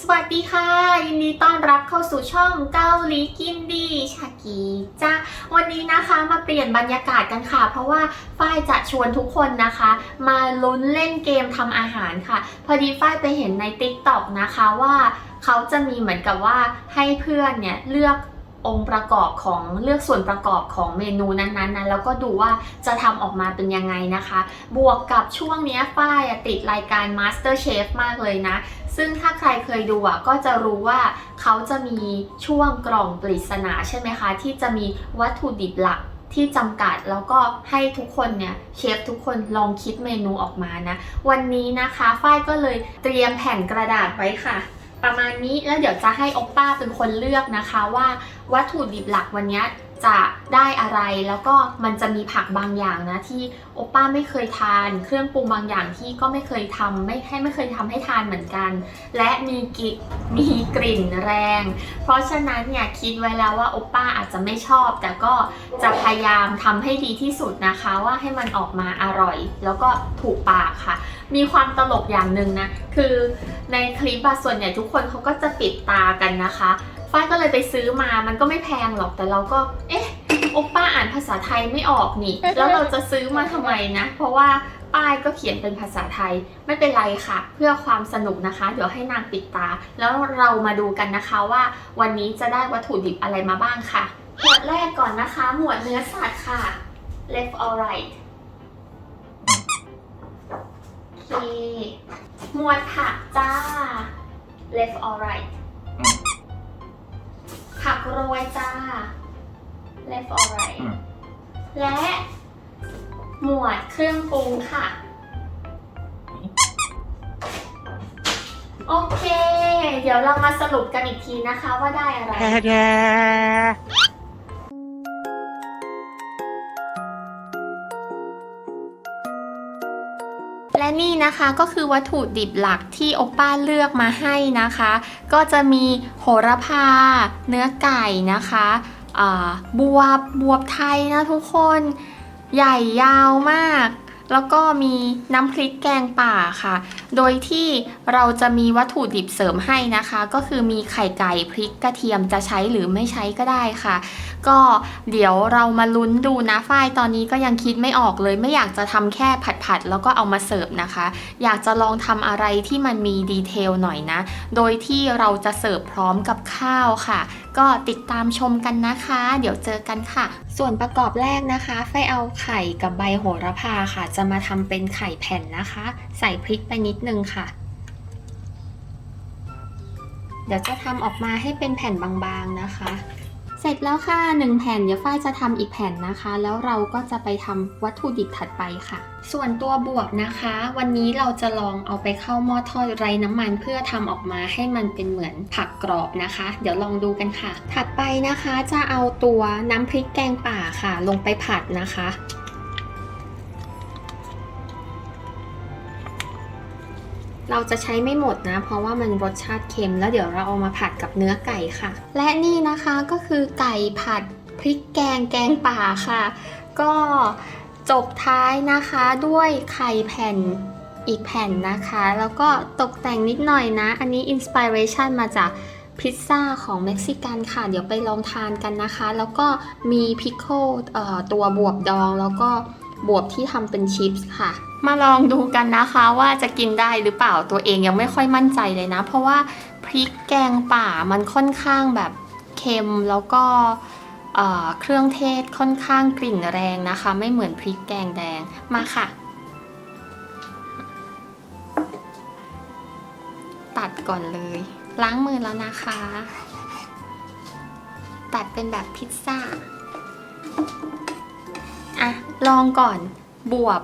สวัสดีค่ะ ยินดีต้อนรับเข้าสู่ช่องเกาหลีกินดี ชากีจ้าวันนี้นะคะมาเปลี่ยนบรรยากาศกันค่ะ เพราะว่าฝ้ายจะชวนทุกคนนะคะ มาลุ้นเล่นเกมทำอาหารค่ะ พอดีฝ้ายไปเห็นใน t ิ k t o k นะคะว่าเขาจะมีเหมือนกับว่าให้เพื่อนเนี่ยเลือก องค์ประกอบของเลือกส่วนประกอบของเมนูนั้นๆนะแล้วก็ดูว่าจะทำออกมาเป็นยังไงนะคะ บวกกับช่วงนี้ฝ้ายติดรายการ Master Chef มากเลยนะ ซึ่งถ้าใครเคยดูอะก็จะรู้ว่าเขาจะมีช่วงกล่องปริศนาใช่ไหมคะ ที่จะมีวัตถุดิบหลักที่จำกัดแล้วก็ให้ทุกคนเนี่ยเชฟทุกคนลองคิดเมนูออกมานะ วันนี้นะคะฝ้ายก็เลยเตรียมแผ่นกระดาษไว้ค่ะ ประมาณนี้แล้วเดี๋ยวจะให้โอปป้าเป็นคนเลือกนะคะว่าวัตถุดิบหลักวันนี้ จะได้อะไรแล้วก็มันจะมีผักบางอย่างนะที่โอป้าไม่เคยทาน เครื่องปรุงบางอย่างที่ก็ไม่เคยทำไม่ให้ไม่เคยทำให้ทานเหมือนกัน และมีกลิมีกลิ่นแรง เพราะฉะนั้นเนี่ยคิดไว้แล้วว่าโอป้าอาจจะไม่ชอบ แต่ก็จะพยายามทำให้ดีที่สุดนะคะว่าให้มันออกมาอร่อย แล้วก็ถูกปากค่ะ มีความตลกอย่างหนึ่งนะคือในคลิปส่วนใหญ่ทุกคนเขาก็จะปิดตากันนะคะ ฝ้ายก็เลยไปซื้อมา มันก็ไม่แพงหรอก แต่เราก็ เอ๊ะ โอป้าอ่านภาษาไทยไม่ออกนี่ แล้วเราจะซื้อมาทำไมนะ เพราะว่าป้ายก็เขียนเป็นภาษาไทย ไม่เป็นไรค่ะ เพื่อความสนุกนะคะ เดี๋ยวให้นางปิดตา แล้วเรามาดูกันนะคะว่าวันนี้จะได้วัตถุดิบอะไรมาบ้างค่ะ หมวดแรกก่อนนะคะ หมวดเนื้อสัตว์ค่ะ left or right โอเค หมวดผักจ้า left or right อืม ผักโรยจ้า left or right อืม และ หมวดเครื่องปรุงค่ะ โอเค เดี๋ยวเรามาสรุปกันอีกทีนะคะว่าได้อะไรแล นี่นะคะก็คือวัตถุดิบหลักที่โอป้าเลือกมาให้นะคะ ก็จะมีโหระพา เนื้อไก่นะคะบวบบวบไทยนะทุกคน ใหญ่ยาวมาก แล้วก็มีน้ำพริกแกงป่าค่ะ โดยที่เราจะมีวัตถุดิบเสริมให้นะคะ ก็คือมีไข่ไก่พริกกระเทียมจะใช้หรือไม่ใช้ก็ได้ค่ะ ก็เดี๋ยวเรามาลุ้นดูนะฝ้ายตอนนี้ก็ยังคิดไม่ออกเลย ไม่อยากจะทำแค่ผัดๆแล้วก็เอามาเสิร์ฟนะคะ อยากจะลองทำอะไรที่มันมีดีเทลหน่อยนะ โดยที่เราจะเสิร์ฟพร้อมกับข้าวค่ะก็ติดตามชมกันนะคะ เดี๋ยวเจอกันค่ะ ส่วนประกอบแรกนะคะไฟเอาไข่กับใบโหระพาค่ะ จะมาทำเป็นไข่แผ่นนะคะ ใส่พริกไปนิดนึงค่ะ เดี๋ยวจะทำออกมาให้เป็นแผ่นบางๆนะคะ เสร็จแล้วค่ะหนึ่งแผ่นเดี๋ยวฝ้ายจะทำอีกแผ่นนะคะ แล้วเราก็จะไปทำวัตถุดิบถัดไปค่ะ ส่วนตัวบวบนะคะ วันนี้เราจะลองเอาไปเข้าหม้อทอดไร้น้ำมันเพื่อทำออกมาให้มันเป็นเหมือนผักกรอบนะคะ เดี๋ยวลองดูกันค่ะ ถัดไปนะคะจะเอาตัวน้ำพริกแกงป่าค่ะ ลงไปผัดนะคะ เราจะใช้ไม่หมดนะ เพราะว่ามันรสชาติเค็ม แล้วเดี๋ยวเราเอามาผัดกับเนื้อไก่ค่ะ และนี่นะคะก็คือไก่ผัดพริกแกงแกงป่าค่ะ ก็จบท้ายนะคะด้วยไข่แผ่นอีกแผ่นนะคะ แล้วก็ตกแต่งนิดหน่อยนะ อันนี้อินสปิเรชันมาจากพิซซ่าของเม็กซิกันค่ะ เดี๋ยวไปลองทานกันนะคะ แล้วก็มีพิคโคตัวบวบดอง แล้วก็บวบที่ทำเป็นชิปส์ค่ะ มาลองดูกันนะคะว่าจะกินได้หรือเปล่าตัวเองยังไม่ค่อยมั่นใจเลยนะ เพราะว่าพริกแกงป่ามันค่อนข้างแบบเค็มแล้วก็เครื่องเทศค่อนข้างกลิ่นแรงนะคะ ไม่เหมือนพริกแกงแดงมาค่ะ ตัดก่อนเลย ล้างมือแล้วนะคะ ตัดเป็นแบบพิซซ่าอะลองก่อนบวบ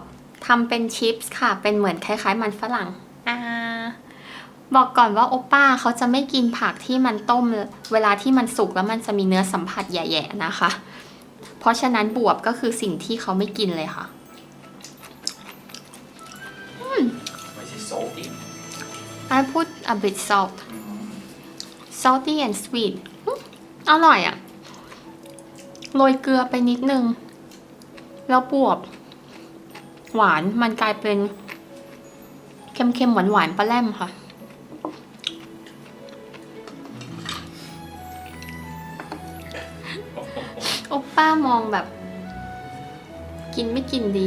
ทำเป็นชิปส์ค่ะ เป็นเหมือนคล้ายๆ มันฝรั่งอ่าบอกก่อนว่าโอป้าเขาจะไม่กินผักที่มันต้มเวลาที่มันสุกแล้วมันจะมีเนื้อสัมผัสแย่ๆนะคะ เพราะฉะนั้นบวบก็คือสิ่งที่เขาไม่กินเลยค่ะไม่ใช่ salty I put a bit salt salty and sweet อืมอร่อยอะโรยเกลือไปนิดนึง แล้วบวบ หวานมันกลายเป็นเค็มๆหวานๆปลาแลมค่ะ โอป้ามองแบบ กินไม่กินดี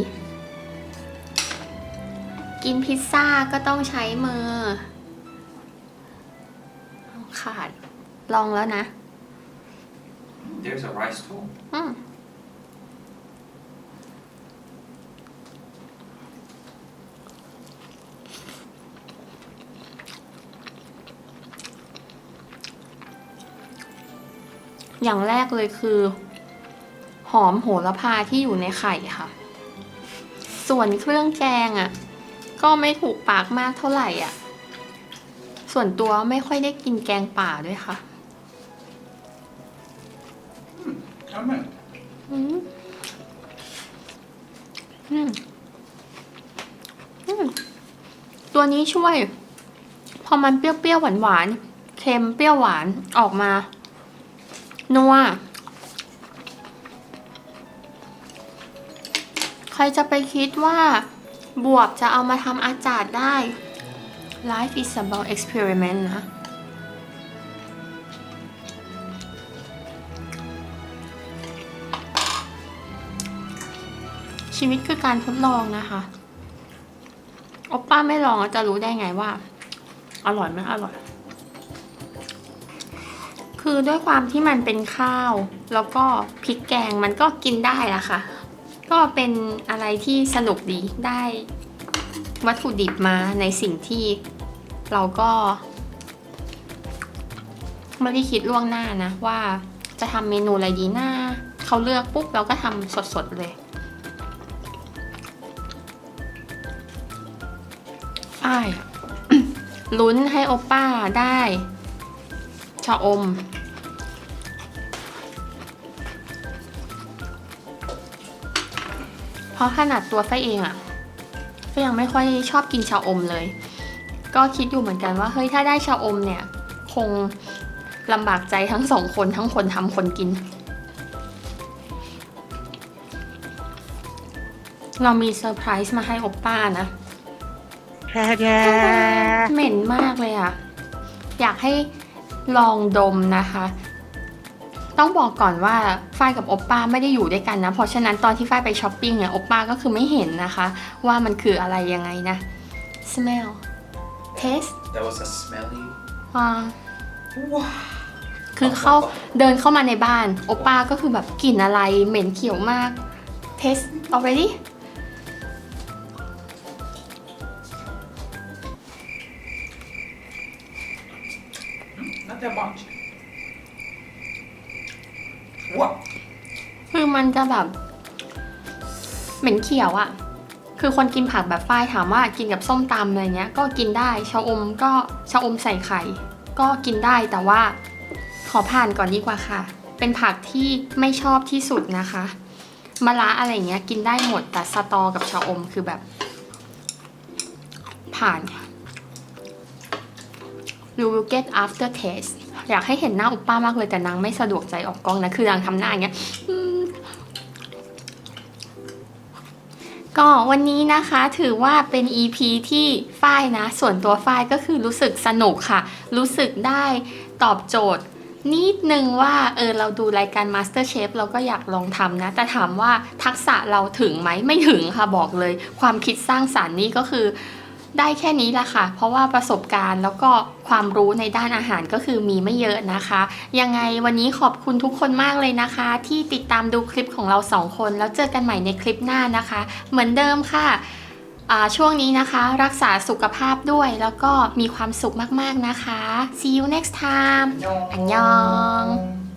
กินพิซซ่าก็ต้องใช้มือ ขาด ลองแล้วนะ There's a rice tool. Mm. อย่างแรกเลยคือ หอมโหระพาที่อยู่ในไข่ค่ะ ส่วนเครื่องแกงอะ่ะ ก็ไม่ถูกปากมากเท่าไหร่อะ ส่วนตัวไม่ค่อยได้กินแกงป่าด้วยค่ะ Amen. อืมอืมอืมตัวนี้ช่วย พอมันเปรี้ยวๆหวานๆเค็มเปรี้ยวหวานออกมา นัว ใครจะไปคิดว่า บวบจะเอามาทำอาจารย์ได้ Life is about experiment นะ ชีวิตคือการทดลองนะคะโอปป้าไม่ลองจะรู้ได้ไงว่า อร่อยไหมอร่อย คือด้วยความที่มันเป็นข้าว แล้วก็พริกแกงมันก็กินได้ละค่ะ ก็เป็นอะไรที่สนุกดีได้วัตถุดิบมาในสิ่งที่เราก็ ไม่ได้คิดล่วงหน้านะ ว่าจะทำเมนูอะไรดีหน้าเขาเลือกปุ๊บเราก็ทำสดๆเลย อ้ายลุ้นให้โอป้าได้ ชะอม เพราะขนาดตัวไฟเองอะ่ะก็ยังไม่ค่อยชอบกินชาอมเลย ก็คิดอยู่เหมือนกันว่าเฮ้ยถ้าได้ชาอมเนี่ย คงลำบากใจทั้งสองคนทั้งคนทำคนกิน เรามีเซอร์ไพรส์มาให้โอป้านะเหม็นมากเลยอะอยากให้ ลองดมนะคะ ต้องบอกก่อนว่าฝ้ายกับโอปป้าไม่ได้อยู่ด้วยกันนะ เพราะฉะนั้นตอนที่ฝ้ายไปช้อปปิ้งเนี่ยโอปป้าก็คือไม่เห็นนะคะ ว่ามันคืออะไรยังไงนะ smell taste That was a smelly. อ่าคือเขาเดินเข้ามาในบ้าน โอปป้าก็คือแบบกลิ่นอะไรเหม็นเขียวมาก taste already Not that much. What? คือมันจะแบบ เหม็นเขียวอะคือคนกินผักแบบฝ้ายถามว่ากินกับส้มตำอะไรเงี้ย ก็กินได้ชะอมก็ชะอมใส่ไข่ ก็กินได้แต่ว่า ขอผ่านก่อนดีกว่าค่ะ เป็นผักที่ไม่ชอบที่สุดนะคะมะระอะไรเงี้ยกินได้หมดแต่สตอกับชะอมคือแบบ ผ่าน you will get after taste อยากให้เห็นหน้าอุปป้ามากเลยแต่นางไม่สะดวกใจออกกล้องนะ คือนางทำหน้าอย่างเงี้ยก็วันนี้นะคะถือว่าเป็น EP ที่ฝ้ายนะ ส่วนตัวฝ้ายก็คือรู้สึกสนุกค่ะ รู้สึกได้ตอบโจทย์ นิดนึงว่าเออเราดูรายการ Master Chef เราก็อยากลองทำนะ แต่ถามว่าทักษะเราถึงไหมไม่ถึงค่ะบอกเลย ความคิดสร้างสารรค์นี่ก็คือ ได้แค่นี้แหละค่ะ เพราะว่าประสบการณ์แล้วก็ความรู้ในด้านอาหารก็คือมีไม่เยอะนะคะ ยังไงวันนี้ขอบคุณทุกคนมากเลยนะคะ ที่ติดตามดูคลิปของเราสองคน แล้วเจอกันใหม่ในคลิปหน้านะคะ เหมือนเดิมค่ะอ่าช่วงนี้นะคะ รักษาสุขภาพด้วยแล้วก็มีความสุขมากๆนะคะ see you next time อันยอง